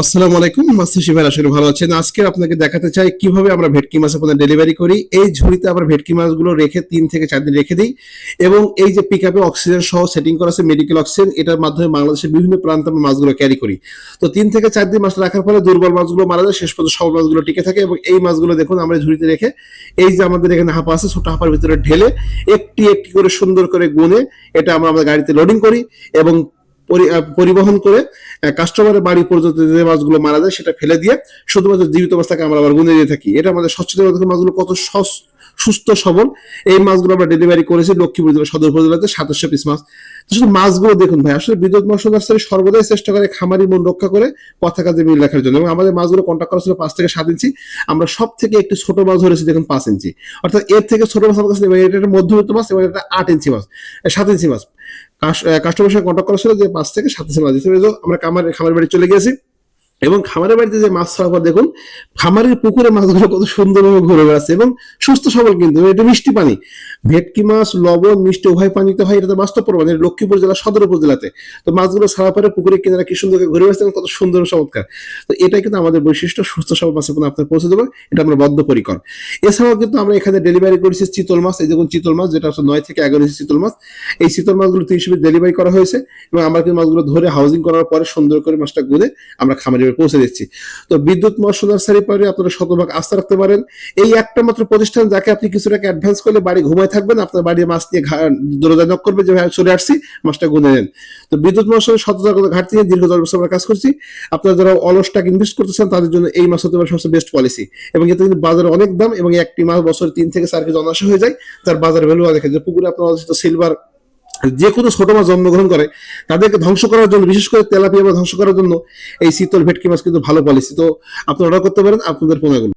আসসালামু আলাইকুম, মাস্টার শিবের আসলে ভালো আছেন। আজকে আপনাকে দেখাতে চাই কীভাবে আমরা ভেটকি মাছ আপনাদের ডেলিভারি করি। এই ঝুড়িতে আমরা ভেটকি মাছগুলো রেখে তিন থেকে চার দিন রেখে দিই এবং এই যে পিক আপে অক্সিজেন সহ সেটিং করা আছে মেডিকেল অক্সিজেন এটার মাধ্যমে বাংলাদেশের বিভিন্ন প্রান্তে আমরা মাছগুলো ক্যারি করি। তো তিন থেকে চার দিন মাছটা রাখার ফলে দুর্বল মাছগুলো মারা যায়, শেষ পর্যন্ত সব মাছগুলো টিকে থাকে এবং এই মাছগুলো দেখুন আমরা ঝুড়িতে রেখে এই যে আমাদের এখানে হাঁপা আছে, ছোট হাঁপার ভিতরে ঢেলে একটি একটি করে সুন্দর করে গুনে এটা আমরা আমাদের গাড়িতে লোডিং করি এবং পরিবহন করে কাস্টমারের বাড়ি পর্যন্ত যে মাছগুলো মারা যায় সেটা ফেলে দিয়ে শুধুমাত্র জীবিত মাছটাকে আমরা আবার গুনে দিয়ে থাকি। এটা আমাদের দেখুন মাছগুলো কত সস- সুস্থ সবল। এই মাছগুলো আমরা ডেলিভারি করেছি লক্ষ্মীপুর জেলা সদর উপজেলাতে, সাতাশশো পিস মাছ। শুধু মাছগুলো দেখুন ভাই, আসলে বিদ্যুৎ মৎস্য সর্বদাই চেষ্টা করে খামারি মন রক্ষা করে কথা কাজে মিল রাখার জন্য। এবং আমাদের মাছগুলো কন্ট্যাক্ট করা ছিল পাঁচ থেকে সাত ইঞ্চি। আমরা সব থেকে একটি ছোট মাছ ধরেছি দেখুন পাঁচ ইঞ্চি। অর্থাৎ এর থেকে ছোট মাছ আমার কাছে এবং এটা একটা মধ্যবিত্ত মাছ এবং এটা আট ইঞ্চি মাছ, সাত ইঞ্চি মাছ। কাস্টমারের সঙ্গে কন্ট্যাক্ট করা ছিল যে পাঁচ থেকে সাতাশে মাস দিতে আমরা খামার খামার বাড়ি চলে গেছি এবং খামারের বাড়িতে যে মাছ পর দেখুন, খামারের পুকুরে মাছগুলো কত সুন্দরভাবে ঘুরে বেড়াচ্ছে এবং সুস্থ সবল কিন্তু এটা মিষ্টি পানি। ভেটকি মাছ, লবণ, মিষ্টি উভয় পানিতে হয়, এটা তো বাস্তব প্রমাণ। এটা লক্ষ্মীপুর জেলা, সদর উপজেলাতে। তো মাছগুলো ছাড়া পরে পুকুরে কিনারা কি সুন্দর ঘুরে বেড়াচ্ছে এবং কত সুন্দর চমৎকার। তো এটাই কিন্তু আমাদের বৈশিষ্ট্য, সুস্থ সবল মাছ আপনার আপনার পৌঁছে দেবো, এটা আমরা বদ্ধপরিকর। এছাড়াও কিন্তু আমরা এখানে ডেলিভারি করেছি চিতল মাছ, এই দেখুন চিতল মাছ, যেটা হচ্ছে নয় থেকে এগারো ইঞ্চি চিতল মাছ। এই চিতল মাছগুলো তিরিশ ডেলিভারি করা হয়েছে এবং আমরা কিন্তু মাছগুলো ধরে হাউজিং করার পরে সুন্দর করে মাছটা গুলে আমরা খামারে পৌঁছে দিচ্ছি। তো বিদ্যুৎ মৎস্য নার্সারি পরে আপনারা শতভাগ আস্থা রাখতে পারেন। এই একটা মাত্র প্রতিষ্ঠান যাকে আপনি কিছু টাকা অ্যাডভান্স করলে বাড়ি ঘুমায় থাকবেন, আপনার বাড়ি মাছ নিয়ে দরজা নক করবে যে চলে আসছি। মাছটা গুনে নেন। তো বিদ্যুৎ মৎস্য শতভাগ ঘাটতি নিয়ে দীর্ঘ দশ বছর আমরা কাজ করছি। আপনারা যারা অলস টাকা ইনভেস্ট করতেছেন, তাদের জন্য এই মাছ হতে পারে সবচেয়ে বেস্ট পলিসি এবং এতে কিন্তু বাজারে অনেক দাম এবং একটি মাছ বছর তিন থেকে চার কেজি অনাশা হয়ে যায়। তার বাজার ভ্যালু যে পুকুরে আপনার সিলভার যে কোনো ছোট মাছ জন্মগ্রহণ করে, তাদেরকে ধ্বংস করার জন্য, বিশেষ করে তেলাপিয়া বা ধ্বংস করার জন্য এই শীতল ভেটকি মাছ কিন্তু ভালো পলিসি তো আপনি অর্ডার করতে পারেন, আপনাদের পণ্যগুলো।